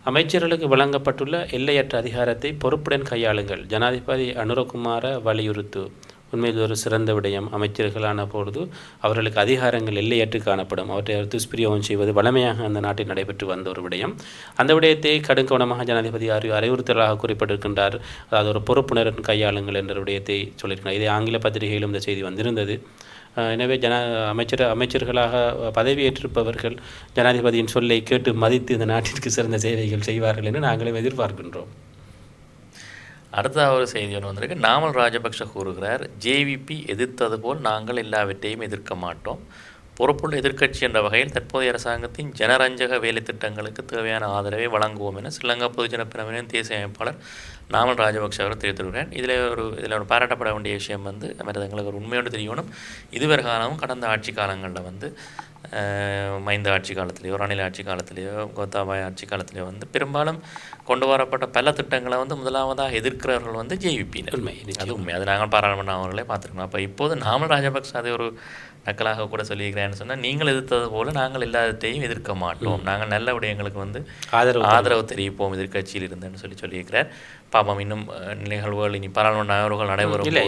அமைச்சர்களுக்கு வழங்கப்பட்டுள்ள எல்லையற்ற அதிகாரத்தை பொறுப்புடன் கையாளுங்கள். ஜனாதிபதி அனுரகுமார வலியுறுத்து. உண்மையில் ஒரு சிறந்த விடயம். அமைச்சர்களான பொழுது அவர்களுக்கு அதிகாரங்கள் எல்லையற்று காணப்படும். அவற்றை துஷ்பிரயோகம் செய்வது வளமையாக அந்த நாட்டில் நடைபெற்று வந்த ஒரு விடயம். அந்த விடயத்தை கடுங்கவனமாக ஜனாதிபதி அறி அறிவுறுத்தலாக குறிப்பிட்டிருக்கின்றார். அதாவது ஒரு பொறுப்புணர்வு கையாளுங்கள் என்ற விடயத்தை சொல்லியிருக்கிறார். இதை ஆங்கில பத்திரிகையிலும் இந்த செய்தி வந்திருந்தது. எனவே ஜன அமைச்சர் அமைச்சர்களாக பதவியேற்றிருப்பவர்கள் ஜனாதிபதியின் சொல்லை கேட்டு மதித்து இந்த நாட்டிற்கு சிறந்த சேவைகள் செய்வார்கள் என்று நாங்களும் எதிர்பார்க்கின்றோம். அடுத்த ஒரு செய்தி ஒன்று வந்திருக்கு. நாமல் ராஜபக்ஷ கூறுகிறார் ஜேவிபி எதிர்த்தது போல் நாங்கள் எல்லாவற்றையும் எதிர்க்க மாட்டோம். பொறுப்புள்ள எதிர்க்கட்சி என்ற வகையில் தற்போதைய அரசாங்கத்தின் ஜனரஞ்சக வேலை திட்டங்களுக்கு தேவையான ஆதரவை வழங்குவோம் என ஸ்ரீலங்கா பொதுஜன பிரிவினின் தேசிய அமைப்பாளர் நாமல் ராஜபக்ஷ அவர் தெரிவித்திருக்கிறார் இதில் ஒரு இதில் ஒரு பாராட்டப்பட வேண்டிய விஷயம் வந்து மற்றது எங்களுக்கு ஒரு உண்மையோடு தெரியணும். இதுவரை காலமும் கடந்த ஆட்சி காலங்களில் வந்து மைந்த ஆட்சி காலத்திலேயோ ரணில் ஆட்சி காலத்திலேயோ கோத்தாபாய் ஆட்சி காலத்திலேயோ வந்து பெரும்பாலும் கொண்டு வரப்பட்ட பல திட்டங்களை வந்து முதலாவதாக எதிர்க்கிறவர்கள் வந்து ஜேவிபியினர் உண்மை அது உண்மை. அது நாங்கள் பாராளுமன்ற அவர்களே பார்த்துருக்கோம். அப்போ இப்போது நாமல் ராஜபக்ச அதை ஒரு நக்கலாக கூட சொல்லியிருக்கிறேன்னு சொன்னால் நீங்கள் எதிர்த்தது போல நாங்கள் எல்லாத்தையும் எதிர்க்க மாட்டோம். நாங்கள் நல்ல விடயங்களுக்கு வந்து ஆதரவு ஆதரவு தெரிவிப்போம் எதிர்க்கட்சியில் இருந்தேன்னு சொல்லி சொல்லியிருக்கிறார். பாப்போம் இன்னும் நிகழ்வுகள் இனி பாராளுமன்ற நகர்வுகள் நடைபெறும் இல்லை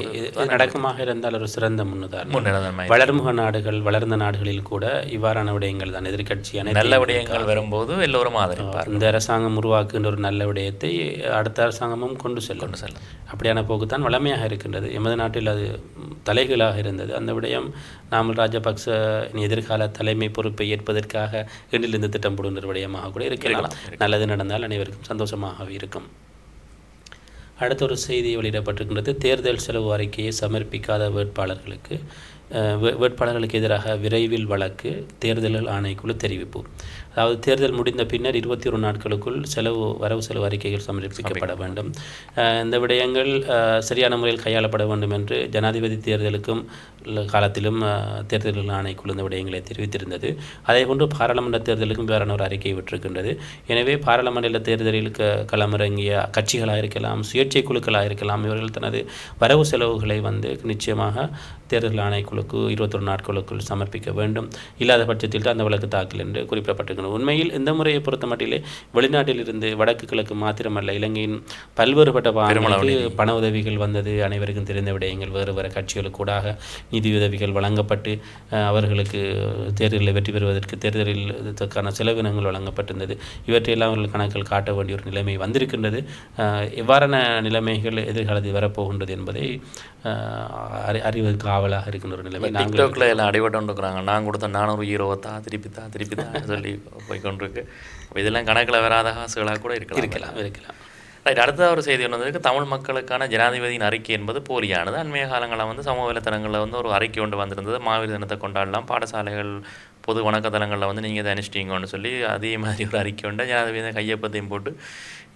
நடக்கமாக இருந்தால் ஒரு சிறந்த முன்னுதாரணம். வளர்முக நாடுகள் வளர்ந்த நாடுகளில் கூட இவ்வாறான விடயங்கள் தான் எதிர்க்கட்சியான நல்ல விடயங்கள் வரும்போது எல்லோரும் ஆதரிப்பார் இந்த அரசாங்கம் உருவாக்குகின்ற ஒரு நல்ல விடயத்தை அடுத்த அரசாங்கமும் கொண்டு செல்லும். கொண்டு செல்லும். அப்படியான போக்குத்தான் வளமையாக இருக்கின்றது. எமது நாட்டில் அது ம், தலைகீழாக இருந்தது. அந்த விடயம் நாமல் ராஜபக்ச இனி எதிர்கால தலைமை பொறுப்பை ஏற்பதற்காக எண்ணிலிருந்து திட்டம் போடுகின்ற விடயமாக கூட இருக்கலாம். நல்லது நடந்தால் அனைவருக்கும் சந்தோஷமாகவே இருக்கும். அடுத்த ஒரு செய்தி வெளியிடப்பட்டிருக்கின்றது. தேர்தல் செலவு அறிக்கையை சமர்ப்பிக்காத வேட்பாளர்களுக்கு வேட்பாளர்களுக்கு எதிராக விரைவில் வழக்கு தேர்தல்கள் ஆணைக்குழு தெரிவிப்பு. அதாவது தேர்தல் முடிந்த பின்னர் இருபத்தி ஒரு நாட்களுக்குள் செலவு வரவு செலவு அறிக்கைகள் சமர்ப்பிக்கப்பட வேண்டும். இந்த விடயங்கள் சரியான முறையில் கையாளப்பட வேண்டும் என்று ஜனாதிபதி தேர்தலுக்கும் காலத்திலும் தேர்தல்கள் ஆணைக்குழு இந்த விடயங்களை தெரிவித்திருந்தது. அதேபோன்று பாராளுமன்ற தேர்தலுக்கும் வேறான ஒரு அறிக்கை விட்டிருக்கின்றது. எனவே பாராளுமன்ற தேர்தலில் களமிறங்கிய கட்சிகளாக இருக்கலாம் சுயேட்சை குழுக்களாக இருக்கலாம் இவர்கள் தனது வரவு செலவுகளை வந்து நிச்சயமாக தேர்தல் ஆணைக்குழுக்கு இருபத்தொரு நாட்களுக்குள் சமர்ப்பிக்க வேண்டும். இல்லாத பட்சத்தில் தான் அந்த வழக்கு தாக்கல் என்று குறிப்பிடப்பட்டிருக்கிறது. உண்மையில் இந்த முறையை பொறுத்த மட்டிலே வெளிநாட்டில் இருந்து வடக்கு கிழக்கு மாத்திரமல்ல இலங்கையின் பல்வேறுபட்ட பாகங்களுக்கு பண உதவிகள் வந்தது. அனைவருக்கும் தெரிந்த விடயங்கள் வேறு வேறு கட்சிகளுக்கு கூடாக நிதியுதவிகள் வழங்கப்பட்டு அவர்களுக்கு தேர்தலில் வெற்றி பெறுவதற்கு தேர்தலில் இதற்கான செலவினங்கள் வழங்கப்பட்டிருந்தது. இவற்றையெல்லாம் அவர்கள் கணக்கில் காட்ட வேண்டிய ஒரு நிலைமை வந்திருக்கின்றது. எவ்வாறான நிலைமைகள் எதிர்காலத்தில் வரப்போகின்றது என்பதை அறி அறிவதற்கு ஆவலாக இருக்கின்ற நிலைமை டிக்டாக்ல எல்லாம் அடிபட்டு இருக்கிறாங்க நான் கொடுத்த நானூறு ஹீரோவை தான் திருப்பி தான் திருப்பி தான் சொல்லி போய் கொண்டிருக்கு அப்ப இதெல்லாம் கணக்கில் வராத காசுகளாக கூட இருக்கலாம். இருக்கலாம் இருக்கலாம். ரைட் அடுத்த ஒரு செய்தி ஒன்று வந்திருக்கு. தமிழ் மக்களுக்கான ஜனாதிபதியின் அறிக்கை என்பது போலியானது. அண்மைய காலங்களில் வந்து சமூக வலைத்தளங்களில் வந்து ஒரு அறிக்கை ஒன்று வந்திருந்தது. மாவீர தினத்தை கொண்டாடலாம். பாடசாலைகள் பொது வணக்கத்தலங்களில் வந்து நீங்கள் இதை அனுஷ்டிங்கன்னு சொல்லி அதே மாதிரி ஒரு அறிக்கை உண்டு ஜனாதிபதி கையொப்பத்தையும் போட்டு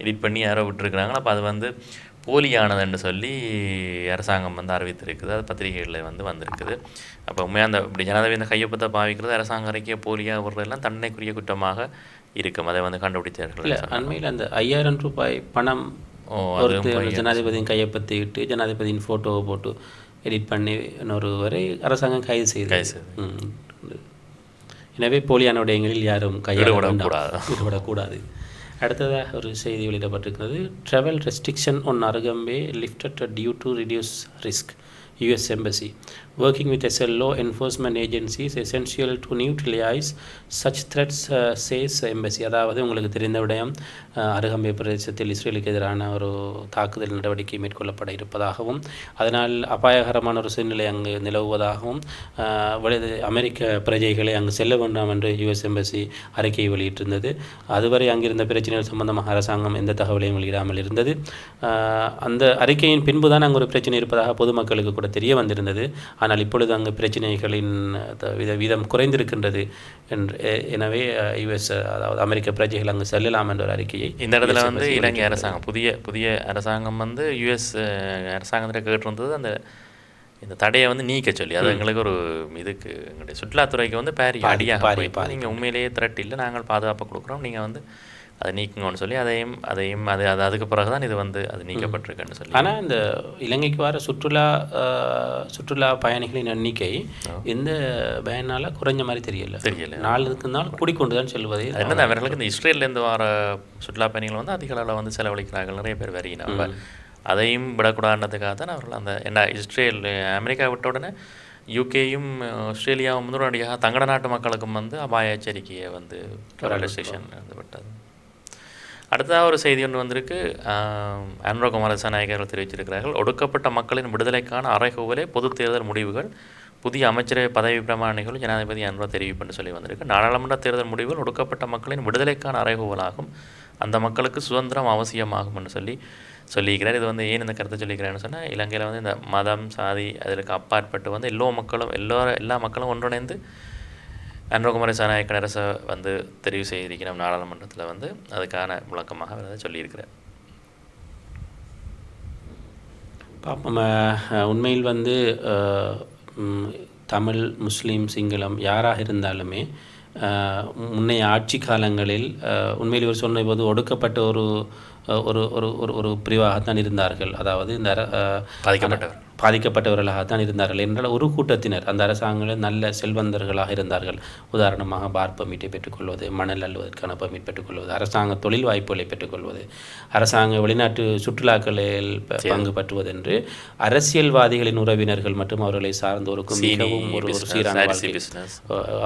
எடிட் பண்ணி யாரோ விட்டுருக்குறாங்க. அப்போ அது வந்து போலியானதுன்னு சொல்லி அரசாங்கம் வந்து அறிவித்திருக்குது அது பத்திரிகைகளில் வந்து வந்திருக்குது அப்போ உண்மையாக அந்த இப்படி ஜனாதிபதி இந்த கையொப்பத்தை பாவிக்கிறது அரசாங்க அறிக்கையை போலியாக விடுறதெல்லாம் தண்டனைக்குரிய குற்றமாக இருக்கும் அதை வந்து கண்டுபிடித்தார்கள் இல்லை அண்மையில் அந்த ஐயாயிரம் ரூபாய் பணம் ஒருத்தர் ஜனாதிபதியின் கையொப்பத்தை இட்டு ஜனாதிபதியின் ஃபோட்டோவை போட்டு எடிட் பண்ணி ஒருவரை அரசாங்கம் கைது செய்து கைது செய்தது. ம். எனவே போலியான விடயங்களில் யாரும் வேண்டாம். ஈடுபடக்கூடாது. அடுத்ததாக ஒரு செய்தி வெளியிடப்பட்டிருக்கிறது. Travel restriction on Arugam Bay lifted due to reduce risk US embassy working with SLO enforcement agencies essential to neutralize such threats uh, says embassy. அதாவது உங்களுக்கு தெரிந்த விடயம் uh, அருகம்பை அருகம்பே பிரதேசத்தில் இஸ்ரேலுக்கு எதிரான ஒரு தாக்குதல் நடவடிக்கை மேற்கொள்ளப்பட இருப்பதாகவும் அதனால் அபாயகரமான ஒரு சூழ்நிலை அங்கு நிலவுவதாகவும் uh, அமெரிக்க பிரஜைகளை அங்கு செல்ல வேண்டாம் என்று யுஎஸ் எம்பசி அறிக்கையை வெளியிட்டிருந்தது. அதுவரை அங்கிருந்த பிரச்சனைகள் சம்பந்தமாக அரசாங்கம் எந்த தகவலையும் வெளியிடாமல் இருந்தது. Uh, அந்த அறிக்கையின் பின்புதான் அங்கு ஒரு பிரச்சனை இருப்பதாக பொதுமக்களுக்கு கூட தெரிய வந்திருந்தது. ஆனால் இப்பொழுது அங்கு பிரச்சனைகளின் வித வீதம் குறைந்திருக்கின்றது என்று எனவே யுஎஸ் அதாவது அமெரிக்க பிரஜைகள் அங்கு செல்லலாம் என்ற ஒரு அறிக்கையை இந்த இடத்துல வந்து இலங்கை அரசாங்கம் புதிய புதிய அரசாங்கம் வந்து யுஎஸ் அரசாங்கத்தில் கேட்டிருந்தது அந்த இந்த தடையை வந்து நீக்க சொல்லி அது எங்களுக்கு ஒரு இதுக்கு எங்களுடைய சுற்றுலாத்துறைக்கு வந்து பாரி அடியாக நீங்கள் உண்மையிலேயே த்ரெட் இல்லை நாங்கள் பாதுகாப்பு கொடுக்குறோம் நீங்கள் வந்து அதை நீக்குங்கன்னு சொல்லி அதையும் அதையும் அது அது அதுக்கு பிறகு தான் இது வந்து அது நீக்கப்பட்டிருக்குன்னு சொல்லி. ஆனால் இந்த இலங்கைக்கு வர சுற்றுலா சுற்றுலா பயணிகளின் எண்ணிக்கை இந்த பயனால் குறைஞ்ச மாதிரி தெரியல. தெரியல. நாளுக்கு நாள் கூடிக்கொண்டு தான் செல்வதை என்னது அவர்களுக்கு இந்த இஸ்ரேல்லேருந்து வர சுற்றுலா பயணிகள் வந்து அதிக அளவில் வந்து செலவழிக்கிறார்கள் நிறைய பேர் வரி நம்ம அதையும் விடக்கூடாதுன்றதுக்காக தான் அவர்கள் அந்த என்ன இஸ்ரேல் அமெரிக்கா விட்ட உடனே யூகேயும் ஆஸ்திரேலியாவும் வந்து உடனடியாக தங்கட நாட்டு மக்களுக்கும் வந்து அபாய எச்சரிக்கையை வந்து ரெஸ்ட்ரிக்ஷன் வந்து விட்டது. அடுத்ததாக ஒரு செய்தி ஒன்று வந்திருக்கு. அன்ரோ குமாரசாநாயகர்கள் தெரிவிச்சிருக்கிறார்கள் ஒடுக்கப்பட்ட மக்களின் விடுதலைக்கான அறைகூவலே பொது தேர்தல் முடிவுகள் புதிய அமைச்சரவை பதவி பிரமாணிகள் ஜனாதிபதி அன்ரோ தெரிவிப்புன்னு சொல்லி வந்திருக்கு. நாடாளுமன்ற தேர்தல் முடிவுகள் ஒடுக்கப்பட்ட மக்களின் விடுதலைக்கான அறைகூவலாகும் அந்த மக்களுக்கு சுதந்திரம் அவசியமாகும்னு சொல்லி சொல்லியிருக்கிறார். இது வந்து ஏன் இந்த கருத்தை சொல்லிக்கிறேன்னு சொன்னால் இலங்கையில் வந்து இந்த மதம் சாதி அதற்கு அப்பாற்பட்டு வந்து எல்லா மக்களும் எல்லோரும் எல்லா மக்களும் ஒன்றிணைந்து அன்ரோகுமார சாநாயக்க அரசை வந்து தெரிவு செய்திருக்கிறோம் நாடாளுமன்றத்தில் வந்து அதுக்கான விளக்கமாக அவர் அதை சொல்லியிருக்கிறார். பார்ப்போம் உண்மையில் வந்து தமிழ் முஸ்லீம் சிங்களம் யாராக இருந்தாலுமே முன்னைய ஆட்சி காலங்களில் அஹ், உண்மையில் இவர் சொன்ன போது ஒடுக்கப்பட்ட ஒரு ஒரு ஒரு ஒரு ஒரு பிரிவாகத்தான் இருந்தார்கள். அதாவது இந்த பாதிக்கப்பட்டவர். பாதிக்கப்பட்டவர்களாக தான் இருந்தார்கள். என்றால் ஒரு கூட்டத்தினர் அந்த அரசாங்கங்கள் நல்ல செல்வந்தர்களாக இருந்தார்கள். உதாரணமாக பார் பர்மிட்டை பெற்றுக்கொள்வது மணல் அள்ளுவதற்கான பர்மிட் பெற்றுக்கொள்வது அரசாங்க தொழில் வாய்ப்புகளை பெற்றுக்கொள்வது அரசாங்க வெளிநாட்டு சுற்றுலாக்களில் பங்கு பற்றுவது என்று அரசியல்வாதிகளின் உறவினர்கள் மற்றும் அவர்களை சார்ந்தோருக்கும் மிகவும் ஒரு சீரான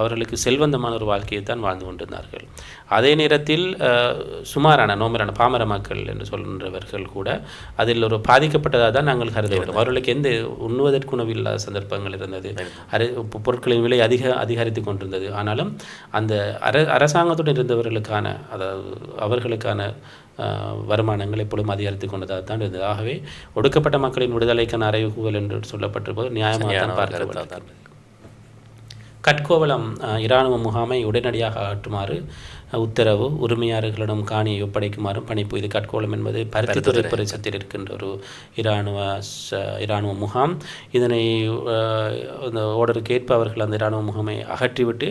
அவர்களுக்கு செல்வந்தமான ஒரு வாழ்க்கையை தான் வாழ்ந்து கொண்டிருந்தார்கள். அதே நேரத்தில் சுமாரான நோமரான பாமர மக்கள் என்று சொல்கின்றவர்கள் கூட அதில் ஒரு பாதிக்கப்பட்டதாக தான் நாங்கள் கருத வேண்டும். அவர்களுக்கு எந்த உண்ணுவதற்கு உணவில்லாத சந்தர்ப்பங்கள் இருந்தது? அரை பொருட்களின் விலை அதிக அதிகரித்து கொண்டிருந்தது. ஆனாலும் அந்த அர அரசாங்கத்துடன் இருந்தவர்களுக்கான அதாவது அவர்களுக்கான அஹ், வருமானங்கள் எப்பொழுதும் அதிகரித்து கொண்டதாக தான் இருந்தது. ஆகவே ஒடுக்கப்பட்ட மக்களின் விடுதலைக்கான அறைகூவல் என்று சொல்லப்பட்டிருப்பது நியாயமாக தான் பார்க்க வேண்டும் கட்கோவளம் இராணுவ முகாமை உடனடியாக அகற்றுமாறு உத்தரவு உரிமையாளர்களிடம் காணியை ஒப்படைக்குமாறும் பணிப்பு இது கட்கோவளம் என்பது பருத்தித்துறை பிரதேசத்தில் இருக்கின்ற ஒரு இராணுவ இராணுவ முகாம். இதனை அந்த ஓர்டருக்கு ஏற்ப அவர்கள் அந்த இராணுவ முகாமை அகற்றிவிட்டு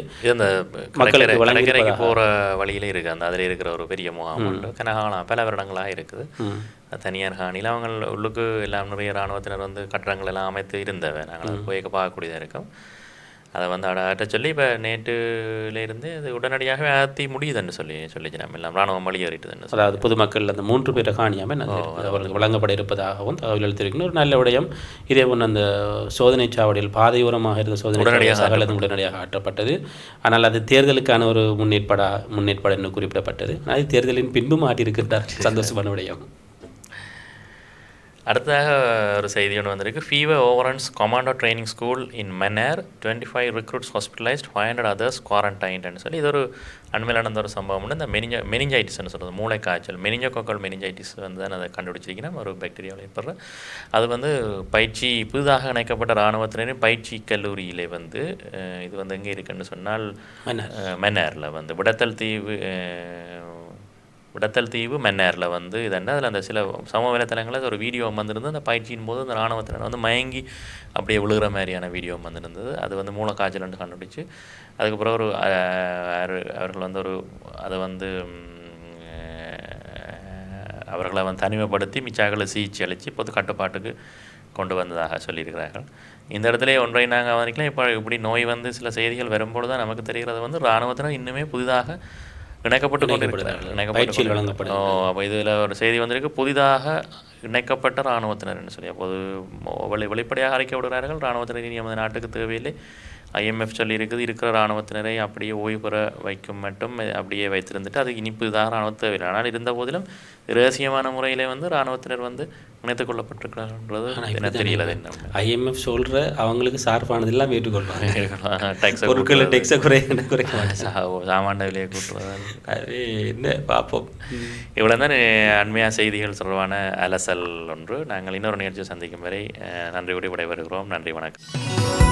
மக்களுக்கு. கடற்கரைக்கு போகிற வழியில இருக்குது அந்த அதில் இருக்கிற ஒரு பெரிய முகாம் உண்டு. கனகாலம் பல வருடங்களாக இருக்குது. தனியார் காணியில் அவங்க உள்ளுக்கு எல்லாம் நிறைய இராணுவத்தினர் வந்து கட்டடங்கள் எல்லாம் அமைத்து இருந்தவை. நாங்கள் போய் பார்க்கக்கூடியதாக இருக்கும். அதை வந்து அட அட்ட சொல்லி இப்போ நேற்றுலேருந்து அது உடனடியாகவே அகத்தி முடியுதுன்னு சொல்லி சொல்லிச்சு நம்ம எல்லாம். ராணுவம் வெளியேறிட்டுதுன்னு சொல்லி. அதாவது பொதுமக்கள் அந்த மூன்று பேர் காணியாமல் அவர்களுக்கு வழங்கப்பட இருப்பதாகவும் தகவல் தெரிவிக்கணும் ஒரு நல்ல விடயம். இதே ஒன்று அந்த சோதனை சாவடியில் பாதையோரமாக இருந்த சோதனை உடனடியாக உடனடியாக ஆட்டப்பட்டது ஆனால் அது தேர்தலுக்கான ஒரு முன்னேற்பாடா முன்னேற்பாடு என்று குறிப்பிடப்பட்டது. அது தேர்தலின் பின்பு மாட்டியிருக்கின்றார். சந்தோஷமான விடயம். அடுத்ததாக ஒரு செய்தி ஒன்று வந்திருக்கு ஃபீவர் ஓவரன்ஸ் commando training school in minor twenty five recruits hospitalised five hundred others குவாரண்டைன்ட்னு சொல்லி இது ஒரு அண்மையில் நடந்த ஒரு சம்பவம். இந்த மெனிஞ்ச மெனிஞ்சைட்டிஸ்னு சொல்கிறது மூளை காய்ச்சல் மெனிஞ்சோகோக்கல் மெனிஞ்சைட்டிஸ் வந்து தான் அதை கண்டுபிடிச்சிருக்கிறோம் ஒரு பாக்டீரியாவில் ஏற்படுற அது வந்து பயிற்சி புதிதாக இணைக்கப்பட்ட இராணுவத்தினரின் பயிற்சி கல்லூரியிலே வந்து இது வந்து எங்கே இருக்குன்னு சொன்னால். மென்னேரில் வந்து விடத்தல் தீவு விடத்தல் தீவு மென்னேரில் வந்து இதென்ன அதில் அந்த சில சமூக வலைத்தளங்களில் ஒரு வீடியோ வந்திருந்தது. அந்த பயிற்சியின் போது அந்த இராணுவத்தினர் வந்து மயங்கி அப்படியே விழுகிற மாதிரியான வீடியோ வந்திருந்தது. அது வந்து மூல காய்ச்சல்னு கண்டுபிடிச்சு அதுக்கப்புறம் ஒரு அவர்- அவர்கள் வந்து ஒரு அதை வந்து அவர்களை வந்து தனிமைப்படுத்தி மிச்சாக்களை சிகிச்சை அளித்து பொது கட்டுப்பாட்டுக்கு கொண்டு வந்ததாக சொல்லியிருக்கிறார்கள். இந்த இடத்துல ஒன்றை நாங்கள் கவனிக்கலாம். இப்போ இப்படி நோய் வந்து சில செய்திகள் வரும்பொழுது தான் நமக்கு தெரிகிறது வந்து இராணுவத்தினர் இன்னுமே புதிதாக இணைக்கப்பட்டு கொண்டிருக்கிறார்கள். இணைக்கப்பட்டு அப்போ இதில் ஒரு செய்தி வந்திருக்கு. புதிதாக இணைக்கப்பட்ட இராணுவத்தினர்னு சொல்லி. அப்போது வெளிப்படையாக அறிக்கை விடுகிறார்கள். இராணுவத்தினர் இனி நமது நாட்டுக்கு தேவையில்லை. ஐஎம்எஃப் சொல்லி இருக்குது இருக்கிற இராணுவத்தினரை அப்படியே ஓய்வு பெற வைக்கும் மட்டும் அப்படியே வைத்திருந்துட்டு அது இனிப்பு தான் இராணுவ ஆனால் இருந்த போதிலும் ரகசியமான முறையிலே வந்து இராணுவத்தினர் வந்து இணைத்துக் கொள்ளப்பட்டிருக்கிறார்கள்ன்றது எனக்கு தெரியல. என்ன? ஐஎம்எஃப் சொல்ற அவங்களுக்கு சார்பானது எல்லாம் ஏற்றுக்கொள்வாங்க டேக்ஸ் பொருட்களை டெக்ஸை குறைய குறைக்க மாட்டாங்க சாமான் விலையை கூட்டுவதால் அது என்ன பார்ப்போம் இவ்வளோ தான் அண்மையாக செய்திகள் தொடர்பான அலசல் ஒன்று. நாங்கள் இன்னொரு நிகழ்ச்சியை சந்திக்கும் வரை நன்றியோடு விடைபெறுகிறோம். நன்றி வணக்கம்.